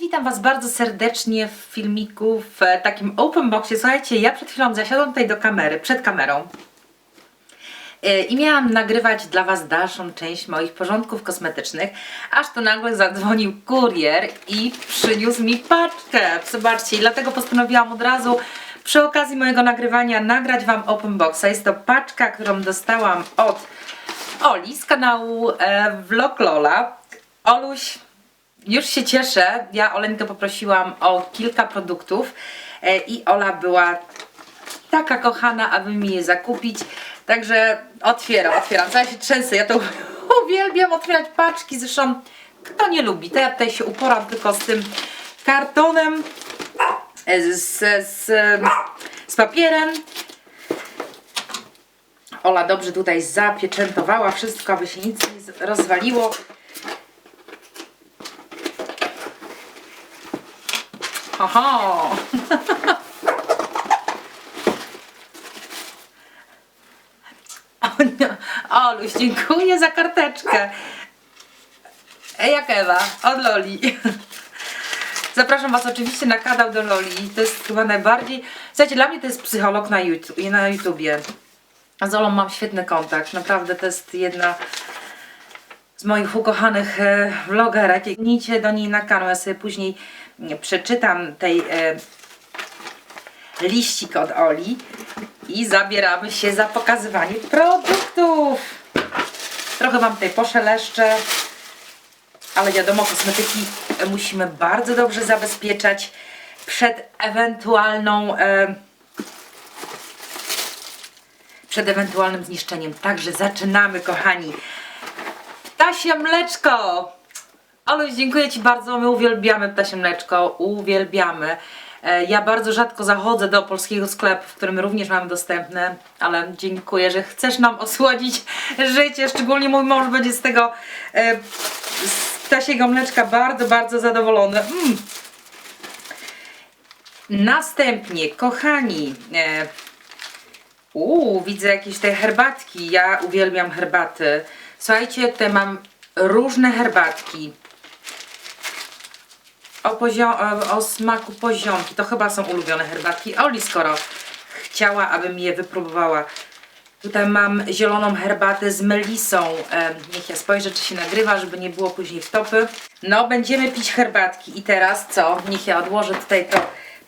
witam Was bardzo serdecznie w filmiku w e, takim open boxie. Słuchajcie, ja przed chwilą zasiadłam tutaj do kamery, przed kamerą e, i miałam nagrywać dla Was dalszą część moich porządków kosmetycznych, aż tu nagle zadzwonił kurier i przyniósł mi paczkę. Zobaczcie, dlatego postanowiłam od razu przy okazji mojego nagrywania nagrać Wam open boxa. Jest to paczka, którą dostałam od Oli z kanału e, Vlog Lola. Oluś, już się cieszę. Ja Oleńkę poprosiłam o kilka produktów e, i Ola była taka kochana, aby mi je zakupić. Także otwieram, otwieram. Co ja się trzęsę, ja to uwielbiam otwierać paczki. Zresztą kto nie lubi, to ja tutaj się uporam tylko z tym kartonem, e, z, z, z papierem. Ola dobrze tutaj zapieczętowała wszystko, aby się nic nie rozwaliło. Oho! O nie. Oluś, dziękuję za karteczkę. Jak Ewa, od Loli. Zapraszam Was oczywiście na kanał do Loli. To jest chyba najbardziej... Słuchajcie, dla mnie to jest psycholog na, YouTube, na YouTubie. Z Olą mam świetny kontakt. Naprawdę to jest jedna z moich ukochanych e, vlogerek. Kliknijcie do niej na kanał, ja sobie później przeczytam tej e, liścik od Oli i zabieramy się za pokazywanie produktów. Trochę Wam tutaj poszeleszczę, ale wiadomo, kosmetyki musimy bardzo dobrze zabezpieczać przed ewentualną e, przed ewentualnym zniszczeniem. Także zaczynamy, kochani. Ptasie mleczko! Oluś, dziękuję Ci bardzo. My uwielbiamy ptasie mleczko. Uwielbiamy. E, Ja bardzo rzadko zachodzę do polskiego sklepu, w którym również mam dostępne, ale dziękuję, że chcesz nam osłodzić życie. Szczególnie mój mąż będzie z tego e, z ptasiego mleczka bardzo, bardzo zadowolony. Mm. Następnie, kochani, e, Uuu, widzę jakieś te herbatki. Ja uwielbiam herbaty. Słuchajcie, tutaj mam różne herbatki. O, o smaku poziomki. To chyba są ulubione herbatki. Oli, skoro chciała, abym je wypróbowała. Tutaj mam zieloną herbatę z melisą. E, niech ja spojrzę, czy się nagrywa, żeby nie było później wtopy. No, będziemy pić herbatki. I teraz co? Niech ja odłożę tutaj to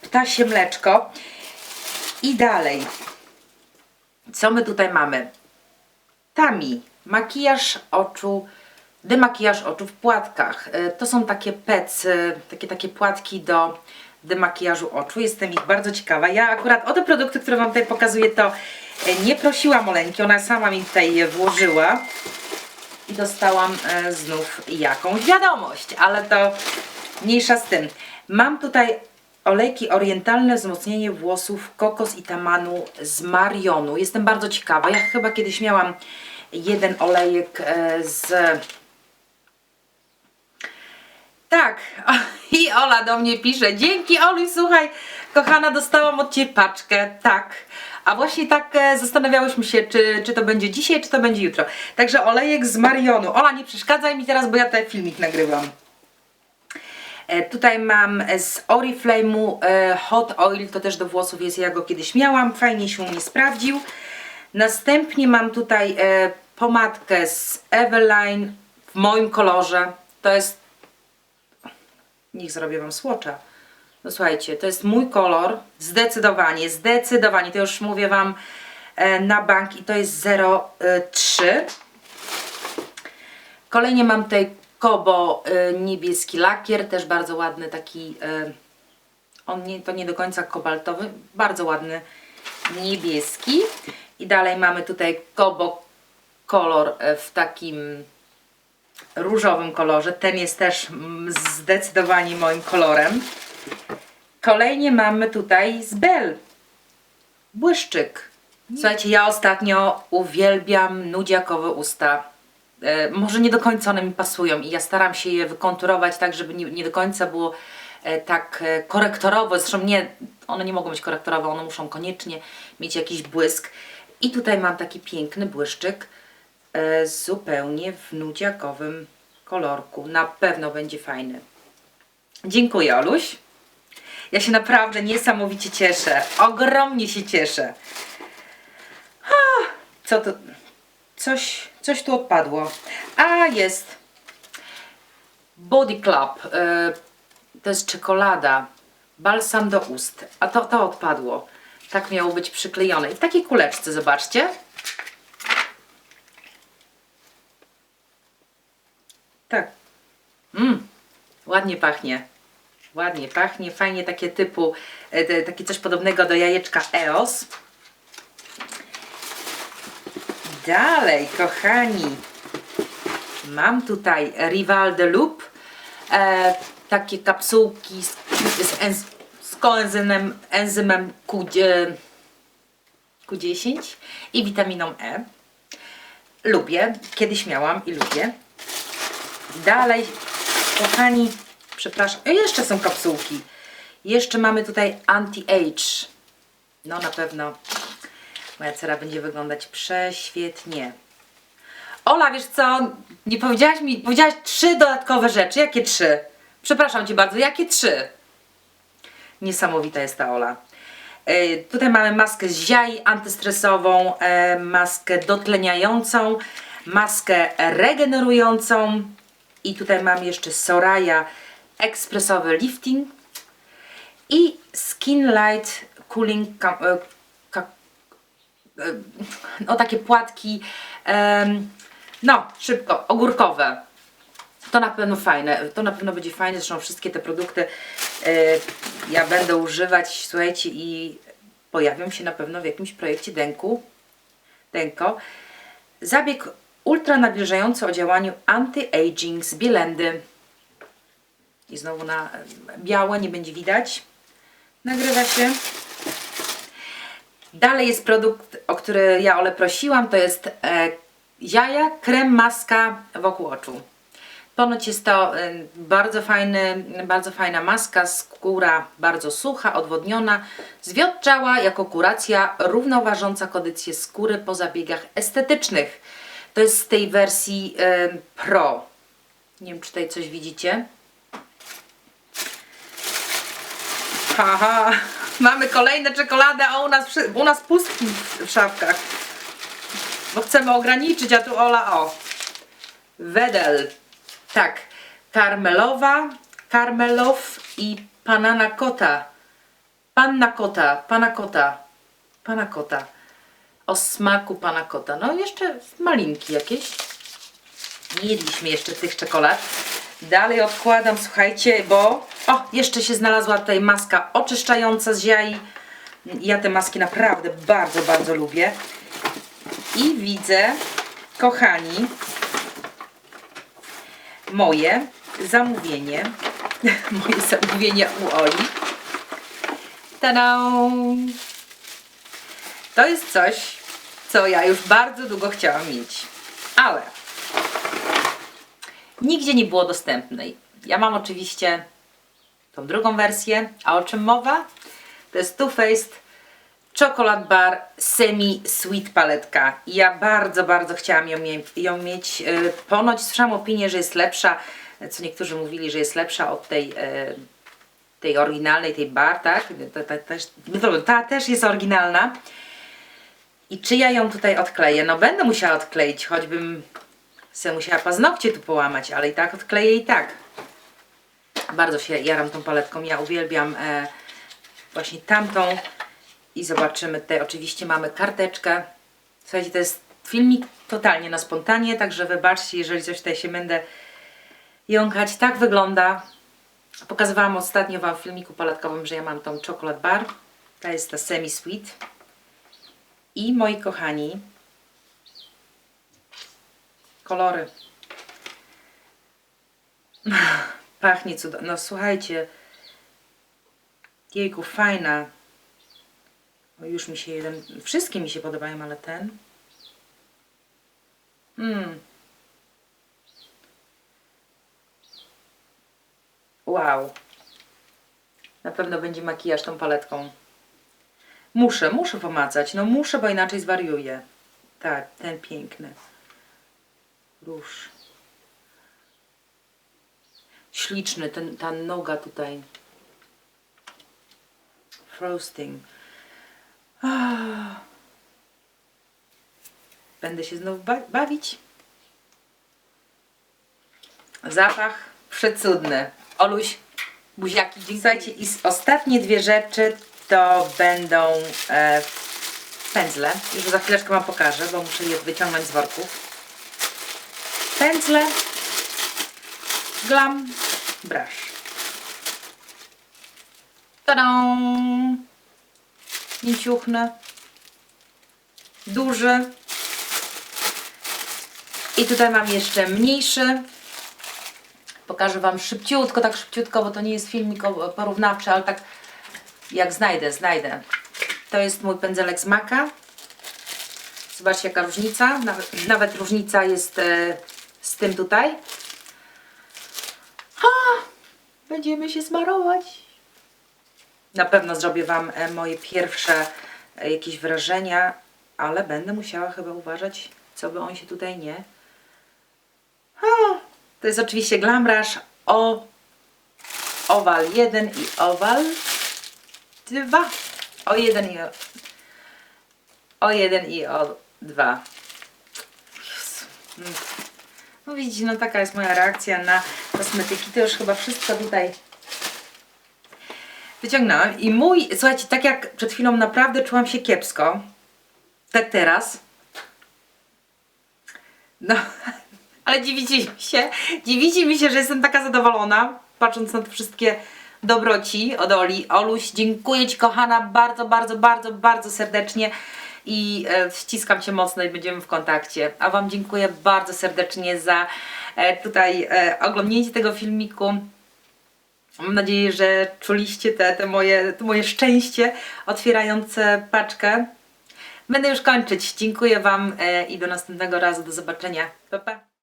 ptasie mleczko. I dalej. Co my tutaj mamy? Tami, makijaż oczu, demakijaż oczu w płatkach. E, To są takie pec, e, takie, takie płatki do demakijażu oczu. Jestem ich bardzo ciekawa. Ja akurat o te produkty, które Wam tutaj pokazuję, to e, nie prosiłam Oleńki, ona sama mi tutaj je włożyła. I dostałam znów jakąś wiadomość, ale to mniejsza z tym. Mam tutaj olejki orientalne wzmocnienie włosów kokos i tamanu z Marionu. Jestem bardzo ciekawa. Ja chyba kiedyś miałam jeden olejek z tak, i Ola do mnie pisze. Dzięki Oli, słuchaj, kochana, dostałam od Ciebie paczkę. Tak. A właśnie tak e, zastanawiałyśmy się, czy, czy to będzie dzisiaj, czy to będzie jutro. Także olejek z Marionu. Ola, nie przeszkadzaj mi teraz, bo ja ten filmik nagrywam. E, tutaj mam z Oriflame'u e, Hot Oil, to też do włosów jest, ja go kiedyś miałam, fajnie się u mnie sprawdził. Następnie mam tutaj pomadkę z Eveline w moim kolorze. To jest Niech zrobię Wam słocza. No słuchajcie, to jest mój kolor, zdecydowanie, zdecydowanie, to już mówię Wam e, na bank i to jest 03. Kolejnie mam tutaj Kobo e, niebieski lakier, też bardzo ładny taki, e, on nie, to nie do końca kobaltowy, bardzo ładny niebieski. I dalej mamy tutaj Kobo kolor e, w takim różowym kolorze. Ten jest też mm, zdecydowanie moim kolorem. Kolejnie mamy tutaj z Bell. Błyszczyk. Słuchajcie, ja ostatnio uwielbiam nudziakowe usta. E, może nie do końca one mi pasują i ja staram się je wykonturować tak, żeby nie, nie do końca było e, tak e, korektorowo. Zresztą nie, one nie mogą być korektorowe, one muszą koniecznie mieć jakiś błysk. I tutaj mam taki piękny błyszczyk zupełnie w nudziakowym kolorku. Na pewno będzie fajny. Dziękuję, Oluś. Ja się naprawdę niesamowicie cieszę. Ogromnie się cieszę. A, co to? Coś, coś tu odpadło. A, jest. Body Club. e, to jest czekolada. Balsam do ust. A to, to odpadło. Tak miało być przyklejone. I w takiej kuleczce, zobaczcie. Tak. Mmm, ładnie pachnie. Ładnie pachnie, fajnie takie typu, e, te- takie coś podobnego do jajeczka EOS. Dalej, kochani, mam tutaj Rival de Loop. E, takie kapsułki z, z, enz, z koenzymem enzymem Q, e, Q10 i witaminą E. Lubię, kiedyś miałam i lubię. Dalej, kochani, przepraszam, e, jeszcze są kapsułki. Jeszcze mamy tutaj anti-age. No na pewno moja cera będzie wyglądać prześwietnie. Ola, wiesz co? Nie powiedziałaś mi, powiedziałaś trzy dodatkowe rzeczy. Jakie trzy? Przepraszam Cię bardzo, jakie trzy? Niesamowita jest ta Ola. E, tutaj mamy maskę z ziai antystresową, e, maskę dotleniającą, maskę regenerującą i tutaj mam jeszcze Soraya ekspresowy lifting i Skin Light Cooling e, e, o takie płatki no szybko, ogórkowe to na pewno fajne, to na pewno będzie fajne, zresztą wszystkie te produkty e, ja będę używać, słuchajcie i pojawią się na pewno w jakimś projekcie Denku, Denko. Zabieg ultra nawilżający o działaniu anti-aging z Bielendy. I znowu na e, białe, nie będzie widać. Nagrywa się. Dalej jest produkt, o który ja Ole prosiłam, to jest e, jaja, krem, maska wokół oczu. Ponoć jest to y, bardzo, fajny, bardzo fajna maska, skóra bardzo sucha, odwodniona, zwiotczała jako kuracja równoważąca kondycję skóry po zabiegach estetycznych. To jest z tej wersji Pro. Nie wiem, czy tutaj coś widzicie. Haha, mamy kolejne czekolady, a u nas, u nas pustki w szafkach. Bo chcemy ograniczyć, a tu Ola, o. Wedel. Tak, karmelowa, karmelow i panana kota. Panna kota, pana kota, pana kota. O smaku pana kota. No jeszcze malinki jakieś. Nie jedliśmy jeszcze tych czekolad. Dalej odkładam, słuchajcie, bo... O, jeszcze się znalazła tutaj maska oczyszczająca z jaj. Ja te maski naprawdę bardzo, bardzo lubię. I widzę, kochani, moje zamówienie, moje zamówienie u Oli. Tada! To jest coś, co ja już bardzo długo chciałam mieć, ale nigdzie nie było dostępnej. Ja mam oczywiście tą drugą wersję, a o czym mowa? To jest Too Faced Chocolate Bar Semi Sweet paletka. Ja bardzo, bardzo chciałam ją, ją mieć. Yy, Ponoć słyszałam opinię, że jest lepsza, co niektórzy mówili, że jest lepsza od tej, yy, tej oryginalnej, tej bar, tak? Ta, ta, też, ta też jest oryginalna. I czy ja ją tutaj odkleję? No będę musiała odkleić, choćbym se musiała paznokcie tu połamać, ale i tak odkleję i tak. Bardzo się jaram tą paletką. Ja uwielbiam e, właśnie tamtą. I zobaczymy. Tutaj oczywiście mamy karteczkę. Słuchajcie, to jest filmik totalnie na spontanie, także wybaczcie, jeżeli coś tutaj się będę jąkać. Tak wygląda. Pokazywałam ostatnio Wam w filmiku paletkowym, że ja mam tą chocolate bar. Ta jest ta semi sweet. I moi kochani, kolory. Pachnie cudownie. No słuchajcie, jejku, fajna. O, już mi się jeden, wszystkie mi się podobają, ale ten. Mm. Wow. Na pewno będzie makijaż tą paletką. Muszę, muszę pomacać. No muszę, bo inaczej zwariuję. Tak, ten piękny. Róż. śliczny, ten, ta noga tutaj. Frosting. Ah. Będę się znowu ba- bawić. Zapach przecudny. Oluś, buziaki, dziękuję. Słuchajcie, i ostatnie dwie rzeczy to będą e, pędzle. Już za chwileczkę Wam pokażę, bo muszę je wyciągnąć z worków. Pędzle, glam, brush. Tadą! Mięciuchny, duży. I tutaj mam jeszcze mniejszy. Pokażę Wam szybciutko, tak szybciutko, bo to nie jest filmik porównawczy, ale tak jak znajdę, znajdę. To jest mój pędzelek z Maka. Zobaczcie jaka różnica. Nawet, nawet różnica jest e, z tym tutaj. Ha! Będziemy się smarować. Na pewno zrobię Wam e, moje pierwsze e, jakieś wrażenia, ale będę musiała chyba uważać, co by on się tutaj nie... Ha! To jest oczywiście Glamrush o Owal 1 i Owal 2. O 1 i o, o 1 i o 2. Jezu. No widzicie, no taka jest moja reakcja na kosmetyki. To już chyba wszystko tutaj wyciągnąłem. I mój, słuchajcie, tak jak przed chwilą naprawdę czułam się kiepsko, tak teraz. No, ale dziwicie mi się, dziwicie mi się, że jestem taka zadowolona, patrząc na te wszystkie dobroci od Oli. Oluś, dziękuję Ci kochana bardzo, bardzo, bardzo, bardzo serdecznie i e, ściskam Cię mocno i będziemy w kontakcie. A Wam dziękuję bardzo serdecznie za e, tutaj e, oglądnięcie tego filmiku. Mam nadzieję, że czuliście te, te, moje, te moje szczęście otwierające paczkę. Będę już kończyć. Dziękuję Wam e, i do następnego razu. Do zobaczenia. Pa, pa.